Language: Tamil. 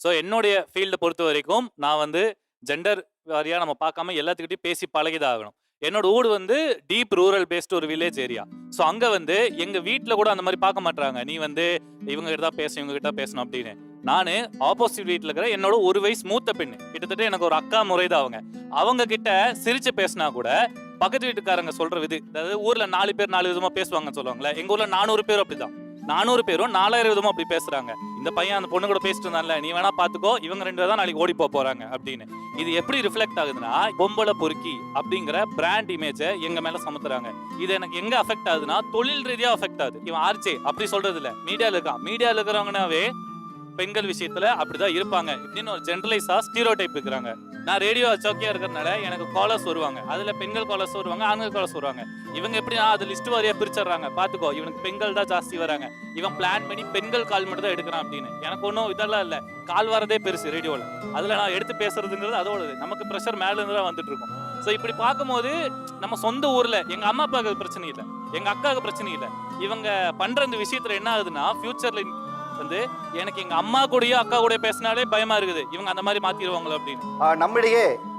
ஸோ என்னுடைய ஃபீல்டை பொறுத்த வரைக்கும் நான் வந்து ஜெண்டர் வாரியாக நம்ம பார்க்காம எல்லாத்துக்கிட்டையும் பேசி பழகிதாகணும். என்னோட ஊர் வந்து டீப் ரூரல் பேஸ்ட் ஒரு வில்லேஜ் ஏரியா ஸோ அங்கே வந்து எங்கள் வீட்டில் கூட அந்த மாதிரி பார்க்க மாட்டாங்க நீ வந்து இவங்க கிட்ட தான் பேசணும் இவங்க கிட்ட பேசணும் அப்படின்னு. நான் ஆப்போசிட் வீட்டில் இருக்கிற என்னோட ஒரு வயசு மூத்த பெண்ணு. கிட்டத்தட்ட எனக்கு ஒரு அக்கா முறைதான் அவங்க. அவங்க கிட்ட சிரிச்சு பேசினா கூட பக்கத்து வீட்டுக்காரங்க சொல்ற விது அதாவது ஊரில் நாலு பேர் நாலு விதமாக பேசுவாங்கன்னு சொல்லுவாங்களே எங்கள் ஊரில் நானூறு பேர் அப்படிதான். நானூறு பேரும் நாலாயிரம் விதமும் அப்படி பேசுறாங்க. இந்த பையன் அந்த பொண்ணு கூட பேசிட்டு இருந்தான்ல நீ வேணா பாத்துக்கோ இவங்க ரெண்டு தான் நாளைக்கு ஓடி போக போறாங்க அப்படின்னு. இது எப்படி ரிஃப்ளெக்ட் ஆகுதுன்னா பொம்பளை பொறுக்கி அப்படிங்கிற பிராண்ட் இமேஜை எங்க மேல சமத்துறாங்க. இது எனக்கு எங்க அஃபெக்ட் ஆகுதுன்னா தொழில் ரீதியா அஃபெக்ட் ஆகுது. இவன் ஆர்ச்சே அப்படி சொல்றது இல்ல மீடியால இருக்கான். மீடியால இருக்கிறவங்கனாவே பெண்கள் விஷயத்துல அப்படிதான் இருப்பாங்க. இப்படின்னு ஒரு ஜென்ரலைஸா ஸ்டீரோ டைப் இருக்கிறாங்க. நான் ரேடியோ சோக்கியாக இருக்கிறதுனால எனக்கு காலர்ஸ் வருவாங்க. அதுல பெண்கள் காலர்ஸ் வருவாங்க ஆண்கள் காலர்ஸ் வருவாங்க. இவங்க எப்படின்னா அது லிஸ்ட் வாரியா பிரிச்சிடுறாங்க? பாத்துக்கோ இவனுக்கு பெண்கள் தான் ஜாஸ்தி வராங்க. இவன் பிளான் பண்ணி பெண்கள் கால் மட்டும் தான் எடுக்கிறான் அப்படின்னு. எனக்கு ஒன்றும் இதெல்லாம் இல்ல. கால் வரதே பெருசு ரேடியோவில் அதுல நான் எடுத்து பேசுறதுங்கிறது அதோடது. நமக்கு ப்ரெஷர் மேல இருந்து தான் வந்துட்டு இருக்கும். ஸோ இப்படி பார்க்கும்போது நம்ம சொந்த ஊர்ல எங்க அம்மா அப்பாவுக்கு பிரச்சனை இல்லை. எங்க அக்காவுக்கு பிரச்சனை இல்லை. இவங்க பண்ற இந்த விஷயத்துல என்ன ஆகுதுன்னா ஃபியூச்சர்ல வந்து எனக்கு எங்க அம்மா கூடயோ அக்கா கூட பேசினாலே பயமா இருக்குது. இவங்க அந்த மாதிரி மாத்திடுவாங்களோ அப்படின்னு. நம்மிடையே